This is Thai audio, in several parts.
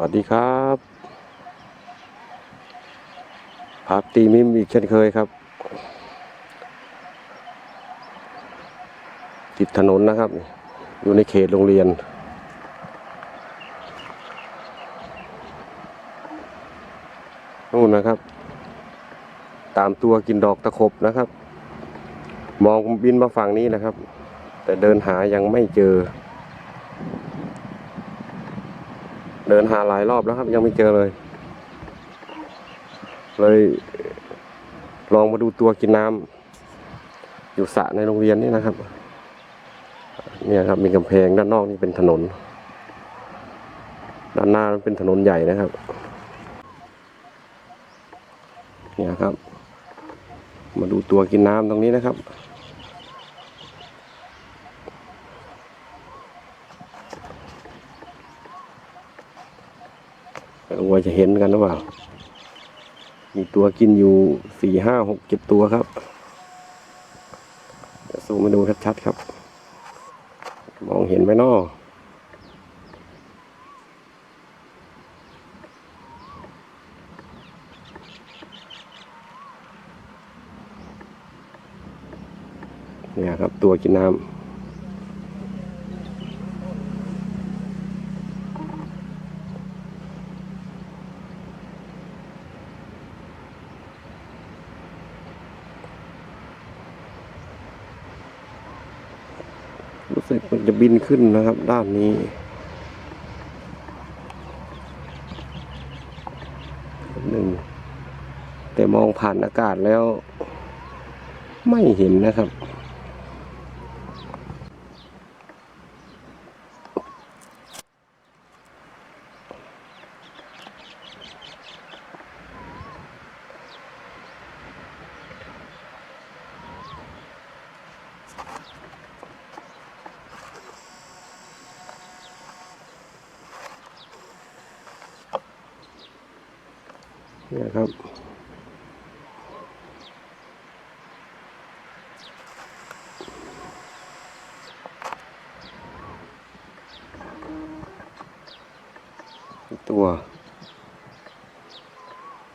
วัสดีครับพักตีมิมอีกเช่นเคยครับ ติดถนนนะครับ อยู่ในเขตโรงเรียน นู่นนะครับ ตามตัวกินดอกตะขบนะครับ มองบินมาฝั่งนี้นะครับ แต่เดินหายังไม่เจอ เดินหาหลายรอบแล้วครับ ยังไม่เจอเลย เลย ลองมาดูตัวกินน้ำอยู่สระในโรงเรียนนี่นะครับ เนี่ยครับมีกำแพงด้านนอกนี่เป็นถนน ด้านหน้าเป็นถนนใหญ่นะครับ เนี่ยครับ มาดูตัวกินน้ำตรงนี้นะครับ ไม่รู้ ว่าจะเห็นกันหรือเปล่า มีตัวกินอยู่สี่ห้าหกเจ็ดตัวครับจะซูมมาดูชัดๆครับ มองเห็นไหมนอเนี่ยครับตัวกินน้ำ รู้สึกมันจะ บินขึ้นนะครับ ด้านนี้ หนึ่ง แต่มองผ่านอากาศแล้ว ไม่เห็นนะครับ นี่ครับ ตัว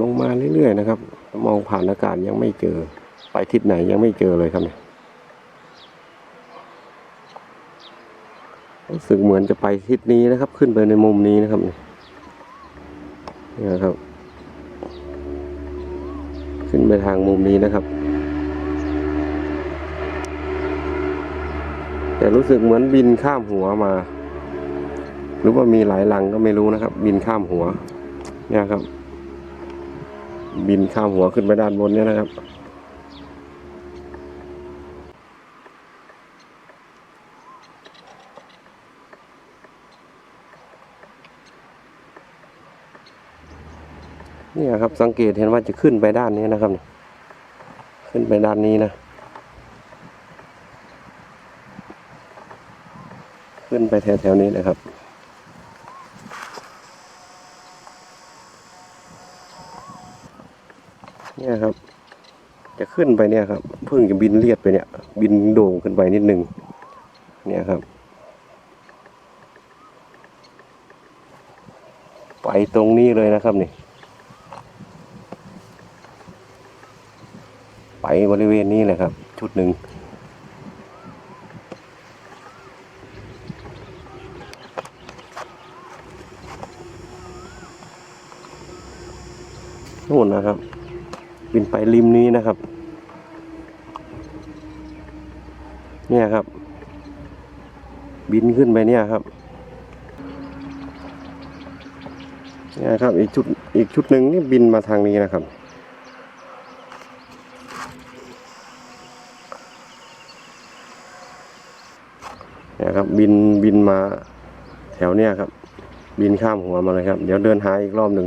ลงมาเรื่อยๆนะครับ มองผ่านอากาศยังไม่เจอ ไปทิศไหนยังไม่เจอเลยครับเนี่ยรู้สึกเหมือนจะไปทิศนี้นะครับ ขึ้นไปในมุมนี้นะครับเนี่ยเนี่ยครับ ขึ้นไปทางมุมนี้นะครับ แต่รู้สึกเหมือนบินข้ามหัวมา หรือว่ามีหลายลังก็ไม่รู้นะครับ บินข้ามหัวเนี่ยครับ บินข้ามหัวขึ้นไปด้านบนเนี่ยนะครับ นี่ยครับสังเกตเห็นว่าจะขึ้นไปด้านนี้นะครับ ขึ้นไปด้านนี้นะ ขึ้นไปแถวๆนี้เลยครับเนี่ยครับ จะขึ้นไปเนี่ยครับเพิ่งจะบินเลียดไปเนี่ย บินโด่งขึ้นไปนิดนึงเนี่ยครับ ไปตรงนี้เลยนะครับนี่ ไปบริเวณนี้แหละครับ ชุดหนึ่งนู่นนะครับ บินไปริมนี้นะครับ เนี่ยครับ บินขึ้นไปเนี่ยครับเนี่ยครับอีกชุดอีกชุดหนึ่งนี่บินมาทางนี้นะครับ นี่ยครับ บินบินมาแถวเนี้ยครับ บินข้ามหัวมาเลยครับ เดี๋ยวเดินหาอีกรอบหนึ่ง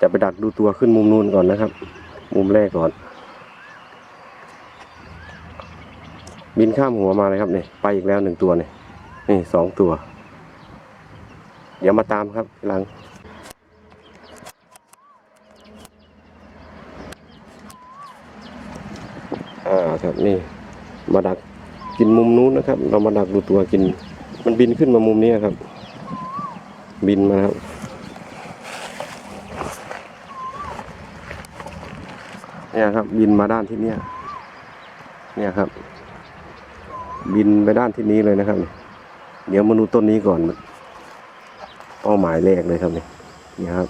จะไปดักดูตัวขึ้นมุมนู้นก่อนนะครับ มุมแรกก่อน บินข้ามหัวมาเลยครับเนี่ยไปอีกแล้วหนึ่งตัวเนี่ยนี่สองตัว เดี๋ยวมาตามครับหลังอ่าครับนี่มาดัก กินมุมนู้นนะครับ เรามาดักดูตัวกิน มันบินขึ้นมามุมนี้ครับ บินมาครับเนี่ยครับ บินมาด้านที่เนี้ยเนี่ยครับ บินไปด้านที่นี้เลยนะครับ เดี๋ยวมาดูต้นนี้ก่อนเป้าหมายแรกเลยครับเนี่ยนี่ครับ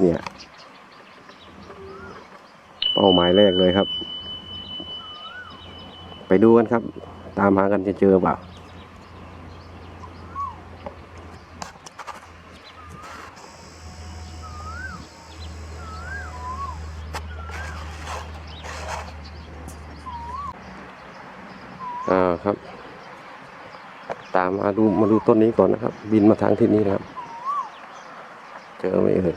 เนี่ย เป้าหมายแรกเลยครับ ไปดูกันครับ ตามหากันจะเจอเปล่าอ่าครับ ตามมาดูมาดูต้นนี้ก่อนนะครับ บินมาทางที่นี้นะครับ เจอไหมเอ่ย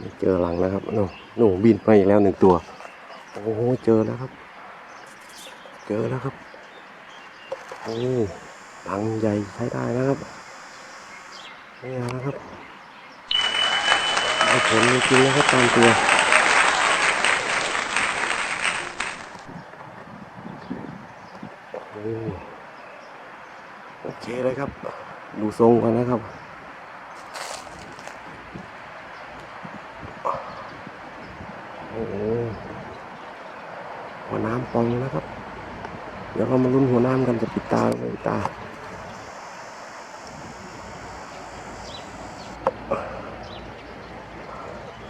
ไม่ เจอหลังนะครับหนูหนูบินไปอีกแล้วหนึ่งตัว โอ้โหเจอแล้วครับ เจอแล้วครับโอ้หลังใหญ่ใช้ได้นะครับนี่นะครับได้ผลจริงๆนะครับตามตัวอืมโอเคเลยครับ ดูทรงกันนะครับ โอ้โหหัวน้ำปองนะครับ เดี๋ยวเรามาลุ้นหัวน้ำกันจะปิดตาหรือไม่ปิดตา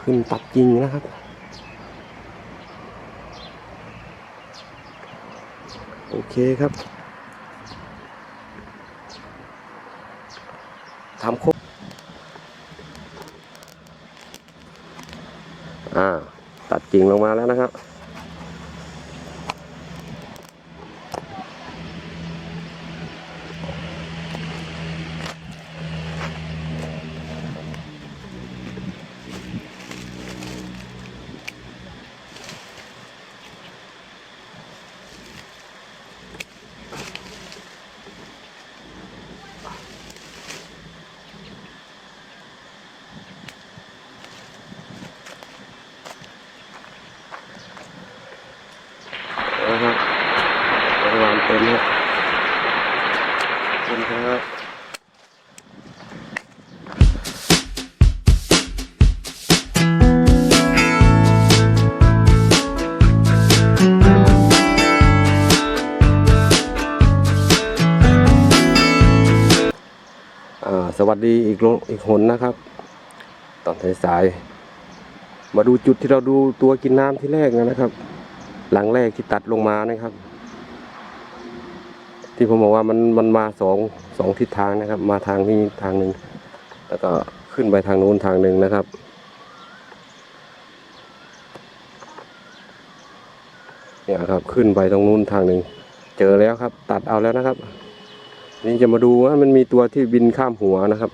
ขึ้นตัดจริงนะครับโอเคครับทำครบอ่า ตัดจริงลงมาแล้วนะครับ วัสดีอีกลอีกหนนะครับ ตอนสายๆมาดูจุดที่เราดูตัวกินน้ำที่แรกนะครับ หลังแรกที่ตัดลงมานะครับ ที่ผมบอกว่ามันมันมาสองสองทิศทางนะครับ มาทางนี้ทางหนึ่งแล้วก็ขึ้นไปทางนู้นทางหนึ่งนะครับเนี่ยครับขึ้นไปตรงนู้นทางหนึ่งเจอแล้วครับ ตัดเอาแล้วนะครับ นี่จะมาดูว่ามันมีตัวที่บินข้ามหัวนะครับ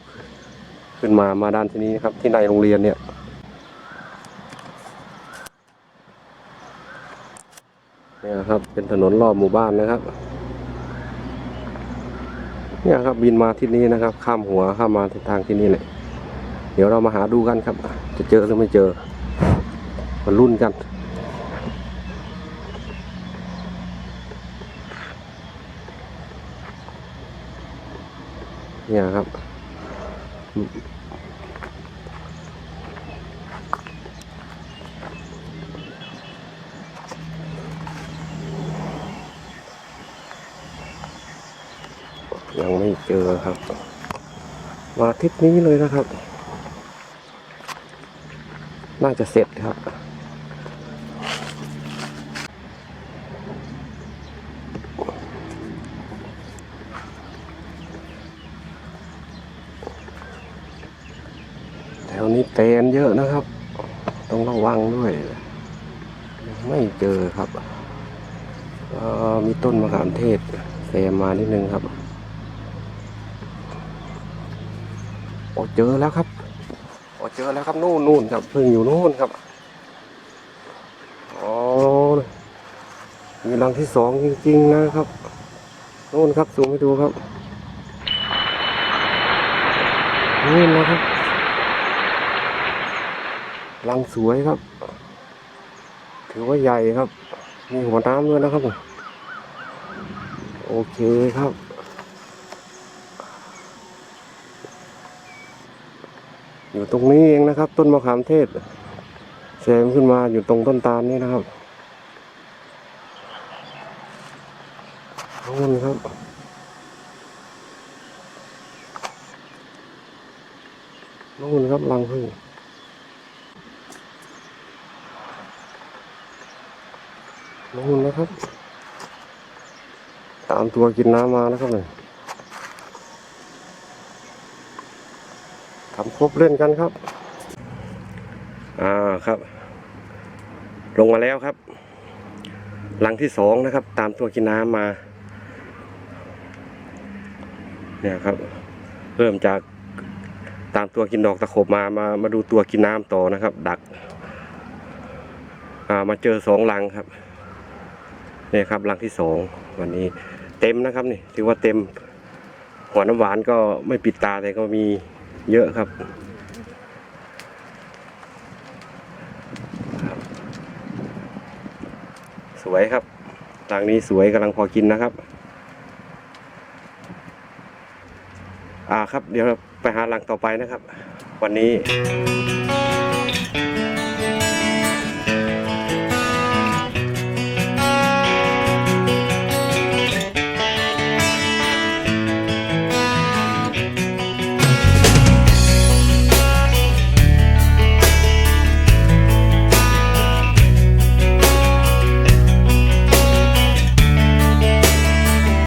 ขึ้นมามาด้านที่นี้นะครับ ที่ในโรงเรียนเนี่ยเนี่ยครับ เป็นถนนรอบหมู่บ้านนะครับเนี่ยครับบินมาที่นี้นะครับ ข้ามหัวข้ามมาททางที่นี่เลยเดี๋ยวเรามาหาดูกันครับ จะเจอหรือไม่เจอมารุ่นกัน เนี่ยครับ ยังไม่เจอครับ มาทิศนี้เลยนะครับ น่าจะเสร็จครับ แถวนี้เตนเยอะนะครับ ต้องระวังด้วย ไม่เจอครับอ่อมีต้นมะขามเทศแซมมานิดนึงครับโอ้เจอแล้วครับโอ้เจอแล้วครับนู่นนู่นครับพิ่งอยู่นู่นครับอ๋อมีรังที่สองจริงๆนะครับนู่นครับซูมให้ดูครับนู่นนะครับ รังสวยครับ ถือว่าใหญ่ครับ มีหัวน้ำด้วยนะครับ โอเคครับ อยู่ตรงนี้เองนะครับ ต้นมะขามเทศแซมขึ้นมาอยู่ตรงต้นตาลนี่นะครับนู่นครับนู่นครับรังพึ่ง นู่นะครับ ตามตัวกินน้ำมานะครับเนี่ยทำครบเล่นกันครับ อ่าครับ ลงมาแล้วครับ หลังที่สองนะครับ ตามตัวกินน้ำมา เนี่ยครับ เริ่มจากตามตัวกินดอกตะขบมา มา มาดูตัวกินน้ำต่อนะครับ ดัก อ่า มาเจอสองลังครับ นี่ครับลังที่สองวันนี้เต็มนะครับนี่ถือว่าเต็มหัวน้ำหวานก็ไม่ปิดตาแต่ก็มีเยอะครับ สวยครับรังนี้สวยกำลังพอกินนะครับ อ่าครับเดี๋ยวไปหารังต่อไปนะครับ วันนี้